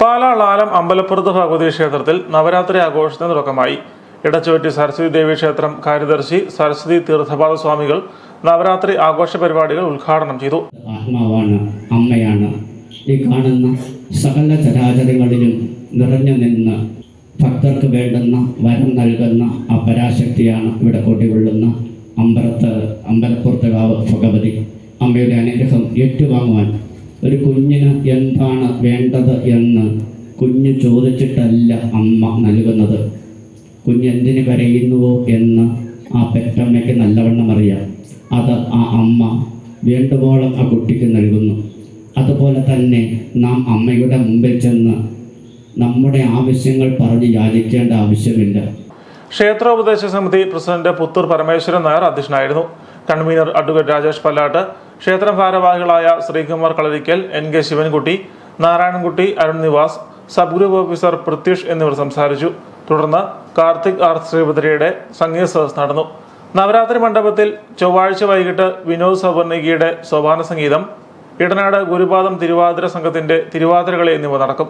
പാലാ ലാലം അമ്പലപ്പുറത്ത് ഭഗവതി ക്ഷേത്രത്തിൽ നവരാത്രി ആഘോഷത്തിന് തുടക്കമായി. ഇടച്ചുവറ്റി സരസ്വതി ദേവി ക്ഷേത്രം കാര്യദർശി സരസ്വതി തീർത്ഥപാദ സ്വാമികൾ നവരാത്രി ആഘോഷ പരിപാടികൾ ഉദ്ഘാടനം ചെയ്തു. അമ്മയാണ്. ഈ കാണുന്ന സകല ചരാചരങ്ങളിലും നിറഞ്ഞു നിന്ന് ഭക്തർക്ക് വേണ്ടുന്ന വരം നൽകുന്ന ആ പരാശക്തിയാണ് ഇവിടെ കൊടികൊള്ളുന്ന അമ്പലത്ത് അമ്പലപ്പുറത്ത് ഭഗവതി. അമ്മയുടെ അനുഗ്രഹം ഏറ്റുവാങ്ങുവാൻ ഒരു കുഞ്ഞിന് എന്താണ് വേണ്ടത് എന്ന് കുഞ്ഞ് ചോദിച്ചിട്ടല്ല അമ്മ നൽകുന്നത്. കുഞ്ഞെന്തിന് കരയുന്നുവോ എന്ന് ആ പെറ്റമ്മയ്ക്ക് നല്ലവണ്ണം അറിയാം. അത് ആ അമ്മ വേണ്ടുവോളം ആ കുട്ടിക്ക് നൽകുന്നു. അതുപോലെ തന്നെ നാം അമ്മയുടെ മുമ്പിൽ ചെന്ന് നമ്മുടെ ആവശ്യങ്ങൾ പറഞ്ഞ് യാചിക്കേണ്ട ആവശ്യമില്ല. ക്ഷേത്രോപദേശ സമിതി പ്രസിഡന്റ് പുത്തൂർ പരമേശ്വരൻ നായർ അധ്യക്ഷനായിരുന്നു. കൺവീനർ അഡ്വക്കേറ്റ് രാജേഷ് പല്ലാട്ട് ക്ഷേത്രം ഭാരവാഹികളായ Sreekumar Kalarikkal N K Sivankutty Narayanankutty Arun Nivas sub group officer Prithvish എന്നിവർ സംസാരിച്ചു. തുടർന്ന് കാർത്തിക് ആർ ശ്രീഭദ്രയുടെ സംഗീത സദസ് നടന്നു. നവരാത്രി മണ്ഡപത്തിൽ ചൊവ്വാഴ്ച വൈകിട്ട് വിനോദ് സവർണികയുടെ സോപാന സംഗീതം ഇടനാട് ഗുരുപാദം തിരുവാതിര സംഘത്തിന്റെ തിരുവാതിരകളി എന്നിവ നടക്കും.